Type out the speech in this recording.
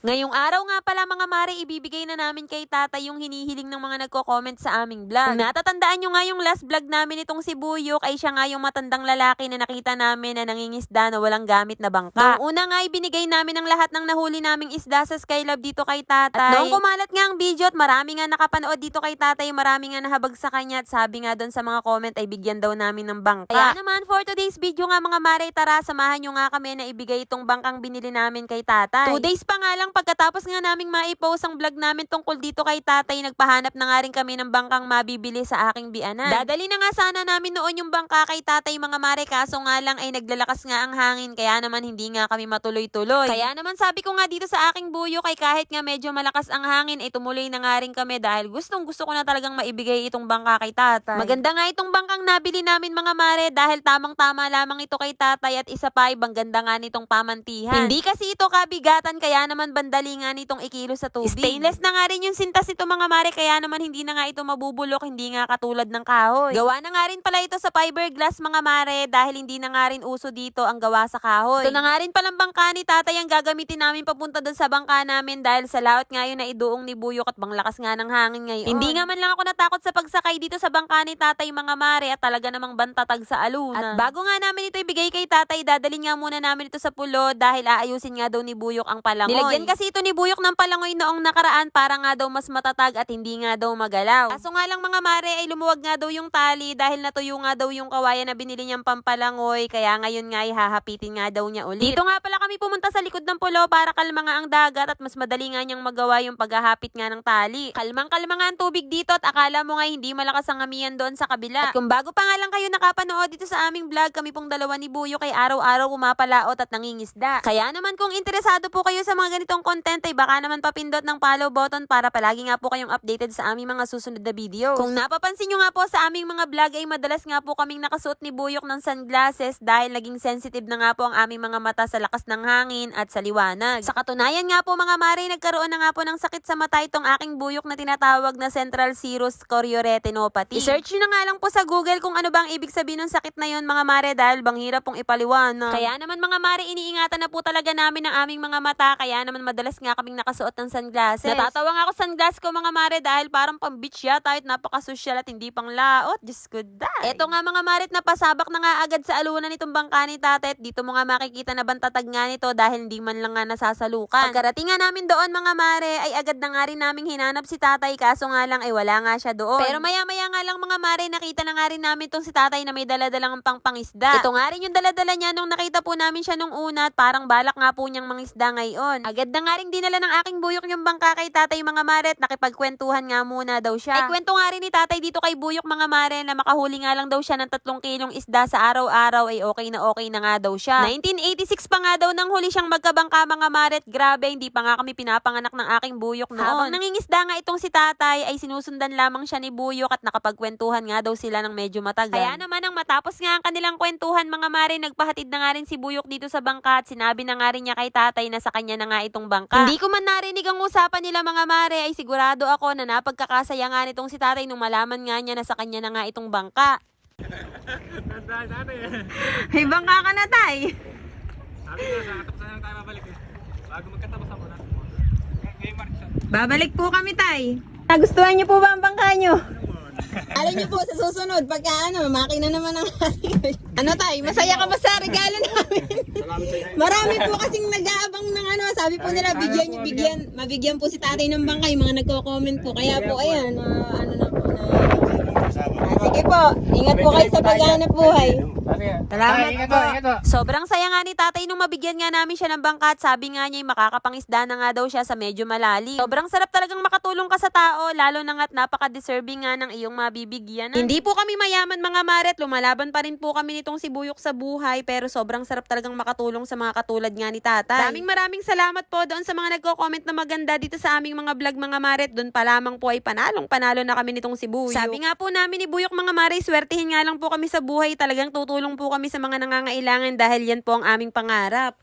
Ngayong araw nga pala mga mare, ibibigay na namin kay tatay yung hinihiling ng mga nagko-comment sa aming vlog. Kung natatandaan nyo nga yung last vlog namin itong si Buyok, ay siya nga yung matandang lalaki na nakita namin na nangingisda na walang gamit na bangka. Noong una nga, ibinigay namin ang lahat ng nahuli naming isda sa Skylab dito kay tatay. At noong kumalat nga ang video at marami nga nakapanood dito kay tatay, marami nga nahabag sa kanya at sabi nga doon sa mga comment ay bigyan daw namin ng bangka. Kaya naman for today's video nga mga mare, tara samahan nyo nga kami na ibigay itong bangkang binili namin kay tatay. Two days pa nga lang pagkatapos nga naming maipost ang vlog namin tungkol dito kay tatay, nagpahanap na nga rin kami ng bangkang mabibili sa aking bianan. Dadali na nga sana namin noon yung bangka kay tatay mga mare, kaso nga lang ay naglalakas nga ang hangin, kaya naman hindi nga kami matuloy-tuloy. Kaya naman sabi ko nga dito sa aking buyo kay kahit nga medyo malakas ang hangin, ay tumuloy na nga rin kami dahil gustong gusto ko na talagang maibigay itong bangka kay tatay. Maganda nga itong bangkang nabili namin mga mare dahil tamang-tama lamang ito kay tatay at isa pa ay ganda nga nitong pamantihan. Hindi kasi ito kabigatan kaya naman bandali nga nitong ikilo sa tubig. Stainless na nga rin yung sintas ito mga mare kaya naman hindi na nga ito mabubulok, hindi nga katulad ng kahoy. Gawa na nga rin pala ito sa fiberglass mga mare dahil hindi na nga rin uso dito ang gawa sa kahoy. Ito na nga rin palang bangka ni tatay ang gagamitin namin papunta doon sa bangka namin dahil sa laot ngayon na iduong ni Buyok at banglakas nga ng hangin ngayon. Hindi nga man lang ako natakot sa pagsakay dito sa bangka ni tatay mga mare at talaga namang bantatag sa aluna. At bago nga namin ito ibigay kay tatay, dadalhin nga muna namin ito sa pulo dahil aayusin nga daw ni Buyok ang palangoy. Nilagyan kasi ito ni Buyok ng palangoy noong nakaraan para nga daw mas matatag at hindi nga daw magalaw. Kaso nga lang mga mare ay lumuwag nga daw yung tali dahil natuyo nga daw yung kawayan na binili niyang pampalangoy kaya ngayon nga ay hahapitin nga daw niya ulit. Dito nga pala kami pumunta sa likod ng pulo para kalma nga ang dagat at mas madali nga niyang magawa yung paghahapit nga ng tali. Kalmang kalma nga ang tubig dito at akala mo nga hindi malakas ang amihan doon sa kabila. At kung bago pa nga lang kayo nakapanood dito sa aming vlog, kami pong dalawa ni Buyo kay araw-araw pumapalaot at nangingisda. Kaya naman kung interesado po kayo sa mga ganitong content ay baka naman papindot ng follow button para palagi nga po kayong updated sa aming mga susunod na video. Kung napapansin nyo nga po sa aming mga vlog ay madalas nga po kaming nakasuot ni Buyok ng sunglasses dahil naging sensitive na nga po ang aming mga mata sa lakas ng hangin at sa liwanag. Sa katunayan nga po mga mare, nagkaroon na nga po ng sakit sa mata itong aking Buyok na tinatawag na Central Serous Chorioretinopathy. I-search nyo na nga lang po sa Google kung ano bang ibig sabihin ng sakit na yun mga mare dahil bang hirap pong ipaliwanag. Kaya naman mga mare, iniingatan na po talaga namin ang aming mga mata kaya naman madalas nga kaming nakasuot ng sunglasses. Natatawa nga ako sunglass ko mga mare dahil parang pang beach yata at napakasosyal at hindi pang laot. Diyos ko day. Eto nga mga mare, napasabak na nga agad sa alunan nitong bangka ni tate at dito mo nga makikita na bantatag nga nito dahil hindi man lang nga nasasalukan. Pagkarating nga namin doon mga mare ay agad na nga rin naming hinanap si tatay kaso nga lang ay wala nga siya doon. Pero maya maya nga lang mga mare nakita na nga rin namin tong si tatay na may daladalang pangpangisda. Ito nga rin yung daladala niya nung nakita po namin siya nung una at parang balak nga po niyang mangisda ngayon. Agad na nga rin dinala ng aking buyok yung bangka kay tatay mga mare at nakipagkwentuhan nga muna daw siya. Ay kwento nga rin ni tatay dito kay buyok mga mare na makahuli nga lang daw siya ng tatlong kilong isda sa araw-araw ay okay na okay na nga daw siya. 1986 pa nga daw nang huli siyang magkabangka mga mare at grabe hindi pa nga kami pinapanganak ng aking buyok noon. Habang nangingisda nga itong si tatay ay sinusundan lamang siya ni buyok at nakapagkwentuhan nga daw sila ng medyo matagal. Kaya naman ang matapos nga ang kanilang kwentuhan mga mare nagpahatid na nga rin si buyok dito sa bangka at sinabi na nga rin niya kay tatay na sa kanya na nga itong bangka. Hindi ko man narinig ang usapan nila mga mare ay sigurado ako na napagkakasaya nga nitong si tatay nung malaman nga niya na sa kanya na nga itong bangka. May bangka ka na, tay. Sabi nga, nakatapos na lang tayo babalik eh. Bago magkatapos ako na. Ngayon March siya. Babalik po kami, tay. Nagustuhan niyo po ba ang bangka niyo? Alam niyo po, sa susunod, pagka ano, makina naman ang Ano tay, masaya ka ba sa regalo namin? Marami po kasing nag-aabang ng ano, sabi po nila, bigyan niyo, bigyan, mabigyan po si tatay ng bangka, yung mga nagko-comment po. Kaya po, ayan, na ano na po na... Ah, sige po, ingat po kayo sa paghanap buhay. Salamat Ay, ingat po. po, ingat po. Sobrang saya nga ni tatay nung mabigyan nga namin siya ng bangka at sabi nga niya makakapangisda na nga daw siya sa medyo malalim. Sobrang sarap talagang makatulong ka sa tao lalo na nga't napaka-deserving nga ng iyong mabibigyan. Hindi po kami mayaman mga maret, lumalaban pa rin po kami nitong si Buyok sa buhay pero sobrang sarap talagang makatulong sa mga katulad nga ni tatay. Maraming maraming salamat po doon sa mga nagko-comment na maganda dito sa aming mga vlog mga maret. Doon pa lamang po ay panalong panalo na kami nitong si Buyok. Sabi nga po namin ni Buyok mga maret, swertihin nga lang po kami sa buhay. Talagang tutulong po kami sa mga nangangailangan dahil yan po ang aming pangarap.